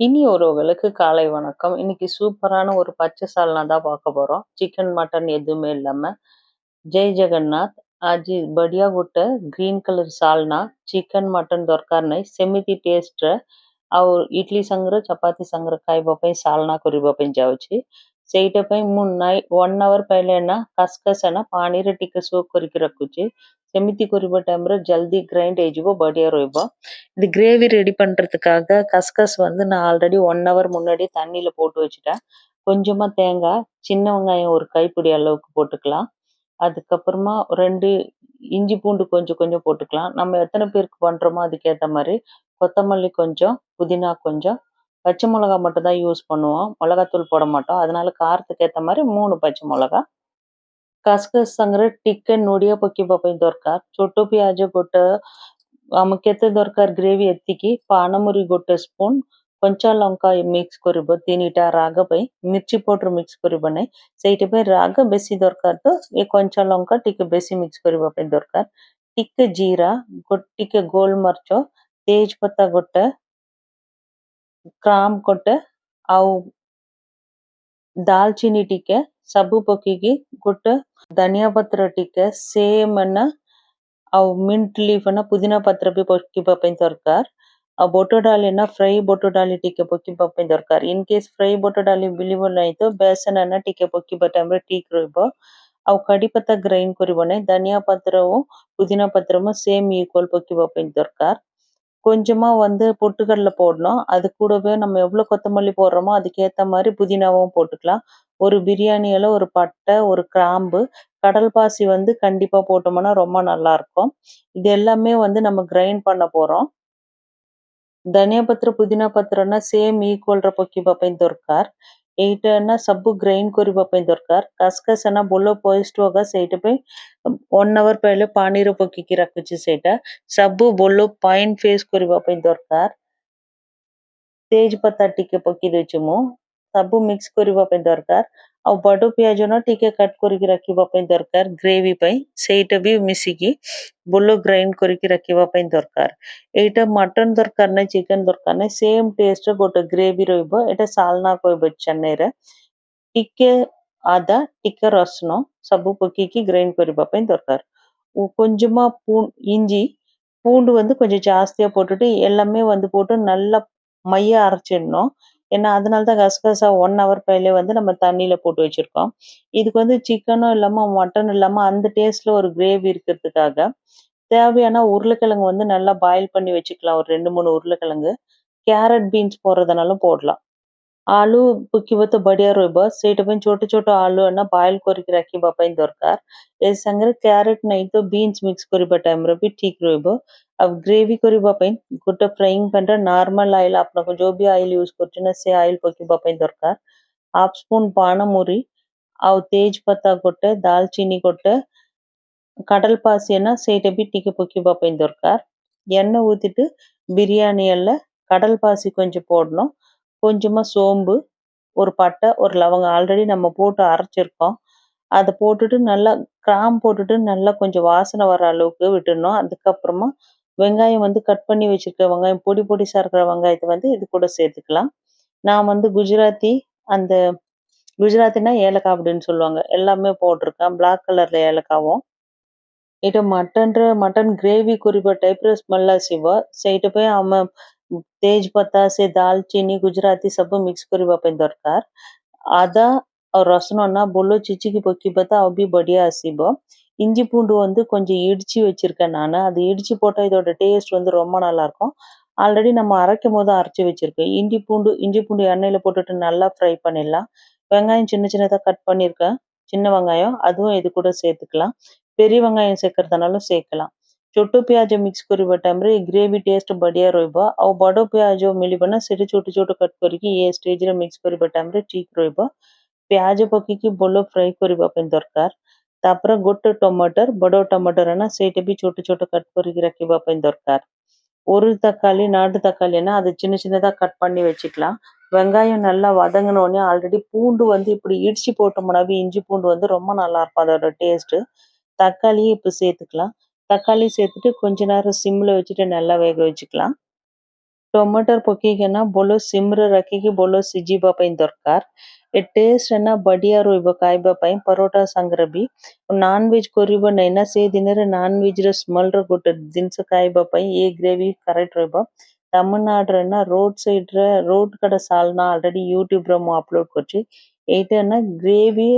இனி ஒருவங்களுக்கு காலை வணக்கம். இன்னைக்கு சூப்பரான ஒரு பச்சை சால்னா தான் பார்க்க போறோம். சிக்கன் மட்டன் எதுவுமே இல்லாம. ஜெய் ஜெகநாத் அஜி படியா விட்ட கிரீன் கலர் சால்னா சிக்கன் மட்டன் ದೊರಕಾರ್ನೈ ಸೆಮಿತಿ ಟೇಸ್ಟ್ ಅವು ಇಡ್ಲಿ ಸಂಗ್ರ ಚಪಾತಿ ಸಂಗ್ರ ಕಾಯಿ ಬೊಪೈ ಸಾಲ್ನ ಕುರಿ ಬೊಪೈ ಜಾವಚಿ చేయటపై మూడు నై వన్ అవర్ పైన ಕಸ್ಕಸನ ಪಾಣಿರಟ್ಟಿಕ ಸೋಕೊರಿಕಿ குச்சி செமித்தி குறிப்ப டைம்ல ஜல்தி கிரைண்ட் ஏஜுவோ படியாக வைப்போம் இது கிரேவி ரெடி பண்ணுறதுக்காக கஸ்கஸ் வந்து நான் ஆல்ரெடி ஒன் ஹவர் முன்னாடி தண்ணியில் போட்டு வச்சுட்டேன். கொஞ்சமாக தேங்காய் சின்ன வெங்காயம் ஒரு கைப்பிடி அளவுக்கு போட்டுக்கலாம். அதுக்கப்புறமா ரெண்டு இஞ்சி பூண்டு கொஞ்சம் கொஞ்சம் போட்டுக்கலாம். நம்ம எத்தனை பேருக்கு பண்ணுறோமோ அதுக்கேற்ற மாதிரி கொத்தமல்லி கொஞ்சம் புதினா கொஞ்சம் பச்சை மிளகா மட்டும் தான் யூஸ் பண்ணுவோம் மிளகாத்தூள் போட மாட்டோம் அதனால காரத்துக்கு ஏத்த மாதிரி மூணு பச்சை மிளகா କାସକାସ ସାଙ୍ଗରେ ଟିକେ ନଡ଼ିଆ ପକେଇବା ପାଇଁ ଦରକାର ଛୋଟ ପିଆଜ ଗୋଟେ ଆମ କେତେ ଦରକାର ଗ୍ରେଭି ଏତିକି ପାନମୁରି ଗୋଟେ ସ୍ପୁନ କଞ୍ଚା ଲଙ୍କା ମିକ୍ସ କରିବ ତିନିଟା ରାଗ ପାଇଁ ମିର୍ଚି ପାଉଡର ମିକ୍ସ କରିବ ନାହିଁ ସେଇଥିପାଇଁ ରାଗ ବେଶୀ ଦରକାର ତ ଏ କଞ୍ଚା ଲଙ୍କା ଟିକେ ବେଶୀ ମିକ୍ସ କରିବା ପାଇଁ ଦରକାର ଟିକେ ଜିରା ଟିକେ ଗୋଲମରିଚ ତେଜପତ୍ତା ଗୋଟେ ಗ್ರಾಮ್ ಕೊಟ್ಟೆ ಅವು ದಾಲ್ಚಿನ್ನಿ ಟಿಕೆ ಸಬ್ಬು ಬೊಕ್ಕಿಗೆ ಗೊಟ್ಟು ಧನಿಯಾ ಪತ್ರ ಟಿಕೆ ಸೇಮ್ ನ ಅವು ಮಿಂಟ್ ಲೀಫ್ ನ ಪುದೀನ ಪತ್ರ ಬಿ ಬೊಕ್ಕಿ ಬಪ್ಪೆನ್ ದೊರ್ಕಾರ್ ಅವು ಬೊಟೊಡಾಲಿನ ಫ್ರೈ ಬೊಟೊಡಾಲಿ ಟಿಕೆ ಬೊಕ್ಕಿ ಬಪ್ಪೆನ್ ದೊರ್ಕಾರ್ ಇನ್ ಕೇಸ್ ಫ್ರೈ ಬೊಟೊಡಾಲಿ ಬಿಲಿಬೊಲ ಆಯ್ತು ಬೇಸನನ ಟಿಕೆ ಬೊಕ್ಕಿ ಬಟ್ಟೆ ಟೀಕ್ ರುಯ್ಬೋ ಅವು ಕಡಿಪತ್ತ ಗ್ರೈಂಡ್ ಕೊರಿಬೊನೆ ಧನಿಯಾ ಪತ್ರವು ಪುದೀನ ಪತ್ರವು ಸೇಮ್ ಈಕ್ವಲ್ ಬೊಕ್ಕಿ ಬಪ್ಪೆನ್ ದೊರ್ಕಾರ್. கொஞ்சமாக வந்து பொட்டுக்கடலை போடணும். அது கூடவே நம்ம எவ்வளோ கொத்தமல்லி போடுறோமோ அதுக்கேற்ற மாதிரி புதினாவும் போட்டுக்கலாம். ஒரு பிரியாணி ஒரு பட்டை ஒரு கிராம்பு கடல் பாசி வந்து கண்டிப்பாக போட்டோம்னா ரொம்ப நல்லாயிருக்கும் இது எல்லாமே வந்து நம்ம கிரைண்ட் பண்ண போகிறோம் ధనియా పత్ర పుదీనా పత్రన సేమ్ ఈక్వల్ பொக்கி పాపైన దొరకార్ এইটা ಸಬ್ಬು ಗ್ರೈಂಡ್ ಕೊರಿಬಾ ಪೈ ದೊರ್ಕಾರ್ ಕಸ್ಕಸನ ಬೊಲೋ ಪೋಯಿಸ್ಟ್ ಹೋಗ ಸೈಟ್ ಪೈ ಒನ್ ಅವರ್ ಪೈಲೆ ಪಾನೀರ ಪೊಕ್ಕಿಕಿ ರಕ್ಕುಚಿ ಸೇಟ ಸಬ್ಬು ಬೊಲೋ ಪಾಯಿಂಟ್ ಫೇಸ್ ಕೊರಿಬಾ ಪೈ ದೊರ್ಕಾರ್ ತೇಜ್ ಪತ್ತಾ ಟಿಕೆ ಪೊಕ್ಕಿ ದೆಚುಮು ಸಬ್ಬು ಮಿಕ್ಸ್ ಕೊರಿಬಾ ಪೈ ದೊರ್ಕಾರ್ ମିକ୍ସ କରିବା ପାଇଁ ଦରକାର ଆଉ ବଡ ପିଆଜ ନା ଟିକେ କଟ୍ କରିକି ରଖିବା ପାଇଁ ଦରକାର ଗ୍ରେଭି ପାଇଁ ସେଇଟା ବି ମିଶିକି ଭଲ ଗ୍ରାଇଣ୍ଡ କରିକି ରଖିବା ପାଇଁ ଦରକାର ଏଇଟା ମଟନ ଦରକାର ନାହିଁ ଚିକେନ ଦରକାର ନାହିଁ ସେମ୍ ଟେଷ୍ଟ ଗୋଟେ ଗ୍ରେଭି ରହିବ ଏଇଟା ସାଲନା କହିବ ଚେନ୍ନାଇରେ ଟିକେ அத ଟିକେ ରସୁଣ ସବୁ ପକେଇକି கிரைண்ட் କରିବା ପାଇଁ ଦରକାର உ- கொஞ்சமா பூ இஞ்சி பூண்டு வந்து கொஞ்சம் ஜாஸ்தியா போட்டுட்டு எல்லாமே வந்து போட்டு நல்லா மைய அரைச்சிடணும் ஏன்னா அதனால தான் கசகசா ஒன் ஹவர் பயிலே வந்து நம்ம தண்ணியில் போட்டு வச்சுருக்கோம். இதுக்கு வந்து சிக்கனும் இல்லாமல் மட்டன் இல்லாமல் அந்த டேஸ்ட்டில் ஒரு கிரேவி இருக்கிறதுக்காக தேவையான உருளைக்கிழங்கு வந்து நல்லா பாயில் பண்ணி வச்சுக்கலாம். ஒரு ரெண்டு மூணு உருளைக்கிழங்கு. கேரட் பீன்ஸ் போடுறதுனாலும் போடலாம். आलू बुक्की बत्त बढ़िया रोब सेट पे சொட்டு छोटे आलू अन्न बॉयल करके रखी दरकार ए संगे क्यारेट नहीं तो बीन्स मिक्स करवा टाइम भी ठीक रोब ରହିବ ଆଉ ଗ୍ରେଭି କରିବା ପାଇଁ ଗୋଟେ ଫ୍ରାଇଂ ପ୍ୟାନରେ ନର୍ମାଲ ଅଏଲ ଆପଣଙ୍କ ଯୋଉ ବି ଅଏଲ ୟୁଜ କରୁଛନ୍ତି ସେ ଅଏଲ ପକେଇବା ପାଇଁ ଦରକାର ହାଫ ସ୍ପୁନ ପାଣମୁରି ଆଉ ତେଜ ପତ୍ତା ଗୋଟେ ଡାଲଚିନି ଗୋଟେ கடல்பாசி என்ன ସେଇଟା ବି ଟିକେ ପକେଇବା ପାଇଁ ଦରକାର எண்ணெய் ஊத்திட்டு பிரியாணி எல்லாம் கடல் பாசி கொஞ்சம் போடணும் கொஞ்சமா சோம்பு ஒரு பட்டை ஒரு லவங்கம் ஆல்ரெடி நம்ம போட்டு அரைச்சிருக்கோம் அதை போட்டுட்டு நல்லா கிராம் போட்டுட்டு நல்லா கொஞ்சம் வாசனை வர அளவுக்கு விட்டுடணும் அதுக்கப்புறமா வெங்காயம் வந்து கட் பண்ணி வச்சிருக்க வெங்காயம் பொடி பொடிசாக இருக்கிற வெங்காயத்தை வந்து இது கூட சேர்த்துக்கலாம். நான் வந்து குஜராத்தி அந்த குஜராத்தினா ஏலக்காய் அப்படின்னு சொல்லுவாங்க. எல்லாமே போட்டிருக்கேன். பிளாக் கலர்ல ஏலக்காவும். இது மட்டன்ற மட்டன் கிரேவி కూర టైప్ మళ్ళా సివ செய்யிட்டு போய் ଆମ தேஜ் பத்தாசி ସେ குஜராத்தி ଗୁଜୁରାତି மிக்ஸ் ମିକ୍ସ କରିବା ପାଇଁ ଦରକାର ଅଦା ଆଉ ରସୁଣ ନା ବୋଲ ଛେଚିକି ପକେଇବା ତ இஞ்சி பூண்டு வந்து கொஞ்சம் இடிச்சு வச்சுருக்கேன் நான். அது இடிச்சு போட்டால் இதோட டேஸ்ட் வந்து ரொம்ப நல்லாயிருக்கும் ஆல்ரெடி நம்ம அரைக்கும் போது அரைச்சி வச்சுருக்கேன். இஞ்சி பூண்டு இஞ்சி பூண்டு எண்ணெயில் போட்டுட்டு நல்லா ஃப்ரை பண்ணிடலாம். வெங்காயம் சின்ன சின்னதாக கட் பண்ணியிருக்கேன் சின்ன வெங்காயம் அதுவும் இது கூட சேர்த்துக்கலாம். பெரிய வெங்காயம் சேர்க்கறதுனாலும் சேர்க்கலாம். சொட்டு பியாஜோ மிக்ஸ் ಮಿಕ್ಸ್ ಕೊರಿಬೋ ಟೈಮ್ರೆ ಗ್ರೇವಿ ಟೇಸ್ಟ್ ಬಡಿಯಾ ರೋಯ್ಬ ಅವು ಬಡೋ ಪ್ಯಾಜ್ ಮಿಲಿಬನ ಸೆಟಿ ಚೋಟು ಚೋಟು கட் ಕೊರಿಕಿ ஏ ಸ್ಟೇಜ್ರೆ மிக்ஸ் ಕೊರಿಬೋ ಟೈಮ್ರೆ ಠೀಕ್ ರೋಯ್ಬ பியாஜ ಪಕ್ಕಿಗೆ பொல்லோ ஃப்ரை ಕೊರಿಬಾ ಪೈ ದರ್ಕಾರ್ அப்புறம் குட்டு ଟମାଟର படோ ଟମାଟର ନା ସେଇଟା ବି சொட்டு ଛୋଟ କଟ୍ କରିକି ରଖିବା ପାଇଁ ஒரு தக்காளி நாட்டு தக்காளின்னா அது சின்ன சின்னதாக கட் பண்ணி வச்சுக்கலாம். வெங்காயம் நல்லா வதங்கினோடனே ஆல்ரெடி பூண்டு வந்து இப்படி இடிச்சு போட்டோம்னாவே இஞ்சி பூண்டு வந்து ரொம்ப நல்லா இருக்கும் அதோட டேஸ்ட்டு தக்காளியும் இப்போ சேர்த்துக்கலாம். தக்காளி சேர்த்துட்டு கொஞ்ச நேரம் சிம்மில் வச்சுட்டு நல்லா வேக வச்சுக்கலாம். ଟମାଟର ପକେଇକିନା பொலோ ସିମ୍ରେ ରଖିକି ବୋଲ சிஜி பாப்பையும் ଦରକାର ಟೇಸ್ಟ್ ಅನ್ನ ಬಡಿಯರು ಇಬ್ಬ ಕಾಯ್ಬ ಪೈ ಪರೋಟಾ ಸಂಗ್ರ ಬಿ ನಾನ್ ವೆಜ್ ಕೊರಿಬ ನೈನ ಸೇ ದಿನರೆ ನಾನ್ ವೆಜ್ ರ ಸ್ಮೆಲ್ ರ ಗೊಟ್ಟ ದಿನಸ ಕಾಯ್ಬ ಪೈ ಈ ಗ್ರೇವಿ ಕರೆಕ್ಟ್ ರಯ್ಬ ತಮಿಳ್ನಾಡ್ ರನ್ನ ರೋಡ್ ಸೈಡ್ ರ ರೋಡ್ ಕಡ ಸಾಲ್ನ ಆಲ್ರೆಡಿ ಯೂಟ್ಯೂಬ್ ರ ಮು ಅಪ್ಲೋಡ್ ಕೊರ್ಚಿ ಏಟನ ಗ್ರೇವಿ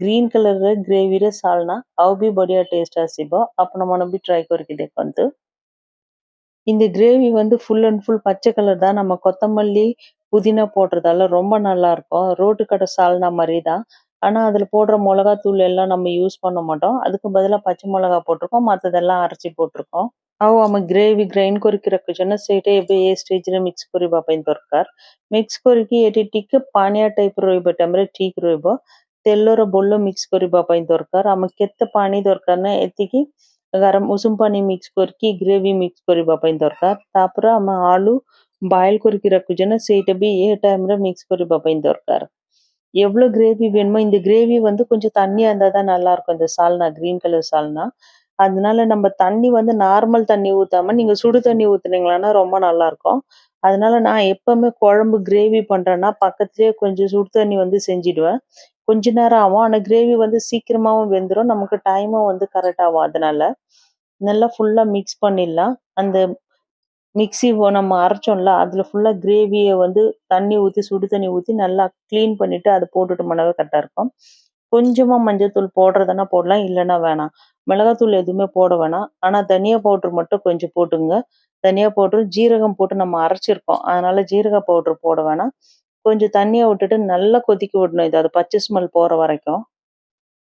ಗ್ರೀನ್ ಕಲರ್ ದ ಗ್ರೇವಿ ರ ಸಾಲ್ನ ಅವು ಬಿ ಬಡಿಯ ಟೇಸ್ಟ್ ಆಸಿಬ ಅಪನ ಮನ ಬಿ ಟ್ರೈ ಕೊರ್ಕಿ ದೆಪ್ಪೊಂದು. இந்த கிரேவி வந்து ஃபுல் அண்ட் ஃபுல் பச்சை கலர் தான் நம்ம கொத்தமல்லி புதினா போடுறதால ரொம்ப நல்லா இருக்கும் ரோட்டு கடை சால்னா மாதிரி தான் ஆனா அதுல போடுற மிளகாத்தூள் எல்லாம் நம்ம யூஸ் பண்ண மாட்டோம் அதுக்கு பதிலா பச்சை மிளகா போட்டிருக்கோம் மத்ததெல்லாம் அரைச்சி போட்டிருக்கோம் ଆଉ ଆମ ଗ୍ରେଭି ଗ୍ରାଇଣ୍ଡ କରିକି ରଖିଛ ନା ସେଇଟା ଏବେ ଏ ଷ୍ଟେଜରେ ମିକ୍ସ କରିବା ପାଇଁ ଦରକାର ମିକ୍ସ କରିକି ଏଠି ଟିକେ ପାଣିଆ ଟାଇପ ରହିବ ଟାଇମରେ ଠିକ ରହିବ ତେଲର ବୋଲ ମିକ୍ସ କରିବା ପାଇଁ ଦରକାର ଆମେ କେତେ ପାଣି ଦରକାର ନା ଏତିକି ଗରମ ଉଷୁମ ପାଣି ମିକ୍ସ କରିକି ଗ୍ରେଭି ମିକ୍ସ କରିବା ପାଇଁ ଦରକାର ତାପରେ ଆମେ ଆଳୁ பாயில் କରିକି ରଖୁଛେ ନା ସେଇଟା ବି ଏ டைம்ல மிக்ஸ் କରିବା ପାଇଁ ଦରକାର எவ்வளவு கிரேவி வேணுமோ இந்த கிரேவி வந்து கொஞ்சம் தண்ணியா இருந்தா தான் நல்லா இருக்கும் இந்த சால்னா கிரீன் கலர் சால்னா அதனால நம்ம தண்ணி வந்து நார்மல் தண்ணி ஊத்தாம நீங்க சுடு தண்ணி ஊத்துனீங்கன்னா ரொம்ப நல்லா இருக்கும் அதனால நான் எப்பவுமே குழம்பு கிரேவி பண்றேன்னா பக்கத்துலயே கொஞ்சம் சுடு தண்ணி வந்து செஞ்சிடுவேன் கொஞ்ச நேரம் ஆகும். ஆனால் கிரேவி வந்து சீக்கிரமாவும் வெந்துடும் நமக்கு டைமும் வந்து கரெக்ட் ஆகும் அதனால. நல்லா ஃபுல்லா மிக்ஸ் பண்ணிடலாம். அந்த மிக்ஸி நம்ம அரைச்சோம்ல அதில் ஃபுல்லாக கிரேவியை வந்து தண்ணி ஊற்றி சுடு தண்ணி ஊற்றி நல்லா க்ளீன் பண்ணிட்டு அதை போட்டுட்டோம்னாவே கரெக்டாக இருக்கும். கொஞ்சமாக மஞ்சள்தூள் போடுறதுன்னா போடலாம் இல்லைன்னா வேணாம். மிளகாத்தூள் எதுவுமே போட வேணாம். ஆனால் தனியா பவுடர் மட்டும் கொஞ்சம் போட்டுங்க. தனியா பவுட்ரு ஜீரகம் போட்டு நம்ம அரைச்சிருக்கோம். அதனால ஜீரக பவுட்ரு போட வேணாம். கொஞ்சம் தண்ணியை விட்டுட்டு நல்லா கொதிக்க விடணும் இது அது பச்சை ஸ்மெல் போற வரைக்கும்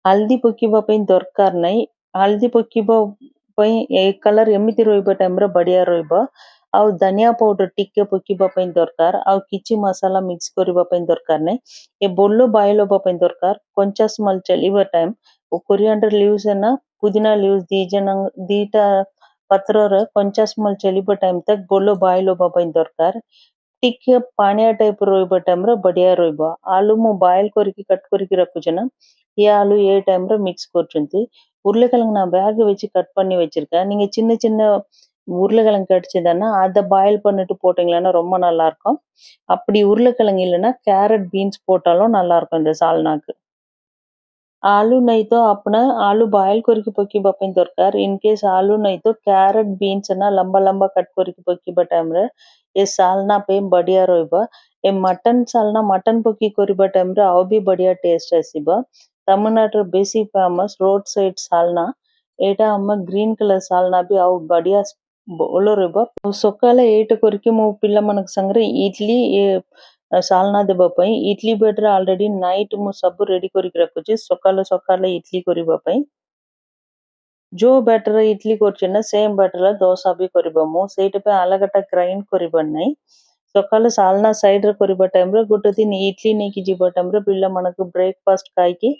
ହଳଦୀ ପକେଇବା ପାଇଁ ଦରକାର ନାହିଁ ହଳଦୀ ପକେଇବା ପାଇଁ ଏ କଲର ଏମିତି ରହିବ ଟାଇମରେ ବଢିଆ ରହିବ ଆଉ ଧନିଆ ପାଉଡର ଟିକେ ପକେଇବା ପାଇଁ ଦରକାର ଆଉ କିଛି ମସଲା ମିକ୍ସ କରିବା ପାଇଁ ଦରକାର ନାହିଁ ଏ ବୋଲ ବଏଲ ହବା ପାଇଁ ଦରକାର କଞ୍ଚା ସ୍ମେଲ ଚାଲିବା ଟାଇମ କୋରିଆଣ୍ଡର ଲିଭ୍ସ ନା ପୁଦିନା ଲିଭ୍ସ ଦି ଜଣ ଦିଟା ପତ୍ରରେ କଞ୍ଚା ସ୍ମେଲ ଚାଲିବା ଟାଇମ ତକ ବୋଲ ବଏଲ ହବା ପାଇଁ ଦରକାର ଟିକେ ପାଣିଆ ଟାଇପ ରହିବା ଟାଇମରେ ବଢିଆ ରହିବ ଆଳୁ ମୁଁ ବଏଲ କରିକି କଟ୍ କରିକି ରଖୁଛି ନା ఈ ஆளு ఏ டைம்ல மிக்ஸ் போட்டுருந்து உருளைக்கிழங்கு நான் வேக வச்சு கட் பண்ணி வச்சிருக்கேன் நீங்க சின்ன சின்ன உருளைக்கிழங்கு கிடைச்சதுன்னா அதை பாயில் பண்ணிட்டு போட்டீங்கன்னா ரொம்ப நல்லா இருக்கும் அப்படி உருளைக்கிழங்கு இல்லைன்னா கேரட் பீன்ஸ் போட்டாலும் நல்லா இருக்கும் இந்த சால்னாக்கு आलू नहीं तो अपना आलू बॉयल कोरिकी पोक्की बपिन दरकार इनकेस आलू नहीं तो कैरेट बीन्स ना लंबा लंबा कट कोरिकी पोक्की बटाम रे ए सालना पे बढ़िया रोइबा ए मटन सालना मटन पोक्की कोरिबा टाइम रे आओ भी बढ़िया टेस्ट आसीबा तमिलनाडु बेसी फेमस रोड साइड सालना एटा अम्मा ग्रीन कलर सालना भी आओ बढ़िया ಒಳ್ಳೆ ಸೊಕ್ಕಾಲ ಏಟ ಕೊರಿಕೆ ಮೂ ಪಿಲ್ಲ ಮನಕ್ ಸಂಗ್ರೆ ಇಡ್ಲಿ ସାଲନା ଦେବା ପାଇଁ ଇଡଲି ବେଡରେ ଅଲରେଡି ନାଇଟ୍ ମୁଁ ସବୁ ରେଡି କରିକି ରଖୁଛି ସକାଳେ ସକାଳେ ଇଡଲି କରିବା ପାଇଁ ଯୋଉ ବ୍ୟାଟର ଇଡଲି କରୁଛି ନା ସେମ୍ ବ୍ୟାଟର ଦୋସା ବି କରିବ ମୁଁ ସେଇଟା ପାଇଁ ଅଲଗାଟା ଗ୍ରାଇଣ୍ଡ କରିବାର ନାହିଁ ସକାଳେ ସାଲନା ସାଇଡରେ କରିବା ଟାଇମରେ ଗୋଟେ ଦିନ ଇଡଲି ନେଇକି ଯିବା ଟାଇମରେ ପିଲାମାନଙ୍କୁ ବ୍ରେକଫାଷ୍ଟ ଖାଇକି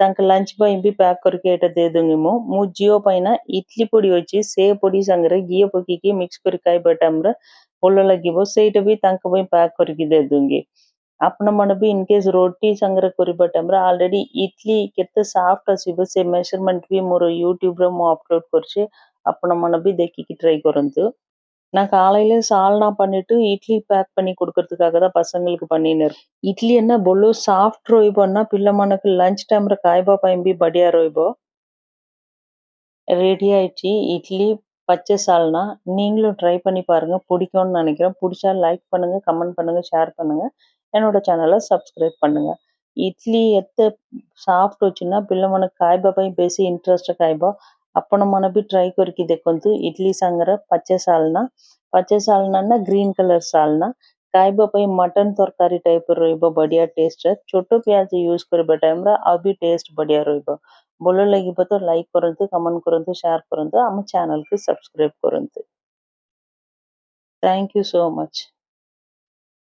ତାଙ୍କ ଲଞ୍ଚ ପାଇଁ ବି ପ୍ୟାକ୍ କରିକି ଏଇଟା ଦେଇଦେବି ମୁଁ ମୁଁ ଝିଅ ପାଇଁ ନା ଇଡଲି ପୋଡି ଅଛି ସେ ପୋଡି ସାଙ୍ଗରେ ଘିଅ ପକେଇକି ମିକ୍ସ କରି ଖାଇବା ଟାଇମରେ ଭଲ ଲାଗିବ ସେଇଟା ବି ତାଙ୍କ ପାଇଁ ପ୍ୟାକ୍ କରିକି ଦେଇଦେବି ଆପଣମାନେ ବି ଇନକେସ୍ ରୋଟି ସାଙ୍ଗରେ କରିବା ଟାଇମରେ ଅଲରେଡି ଇଡଲି କେତେ ସଫ୍ଟ ଆସିବ ସେ ମେଜରମେଣ୍ଟ ବି ମୋର யூடியூப்ல ମୁଁ அப்லோட் କରିଛି ଆପଣମାନେ ବି ଦେଖିକି ட்ரை କରନ୍ତୁ நான் காலையில சால்னா பண்ணிட்டு இட்லி பேக் பண்ணி கொடுக்கறதுக்காக தான் பசங்களுக்கு பண்ணின்னு இருக்கேன் இட்லி என்ன பொல்லு சாஃப்ட் ରହିବନା ପିଲାମାନଙ୍କୁ ଲଞ୍ଚ ଟାଇମରେ ଖାଇବା ପାଇଁ ବି ବଢିଆ ରହିବ ரெடி ஆயிடுச்சு இட்லி பச்சை சால்னா நீங்களும் ட்ரை பண்ணி பாருங்கள் பிடிக்கும்னு நினைக்கிறேன் பிடிச்சா லைக் பண்ணுங்கள் கமெண்ட் பண்ணுங்கள் ஷேர் பண்ணுங்கள் என்னோட சேனலை சப்ஸ்கிரைப் பண்ணுங்கள் இட்லி எத்து సాఫ్ట్ వచ్చినా పిల్లమనకు కాయబాపై బేసి ఇంట్రెస్ట్ కాయబా అప్పుడు మన బి ట్రై కొరికి దెక్కొంతు ఇడ్లీ సంగర పచ్చ సాల్న పచ్చ సాల్న గ్రీన్ కలర్ సాల్న కాయబాపై మటన్ తొరకారి టైప్ రోయిబ బడియా టేస్ట్ ছোট পেঁয়াজ యూజ్ করবে টাইমরা আর বি টেস্ট বড়িয়া রইব ଭଲ ଲାଗିବ ତ ଲାଇକ୍ କରନ୍ତୁ କମେଣ୍ଟ କରନ୍ତୁ ସେୟାର କରନ୍ତୁ ଆମ ଚ୍ୟାନେଲକୁ ସବସ୍କ୍ରାଇବ କରନ୍ତୁ ଥ୍ୟାଙ୍କ ୟୁ ସୋ ମଚ୍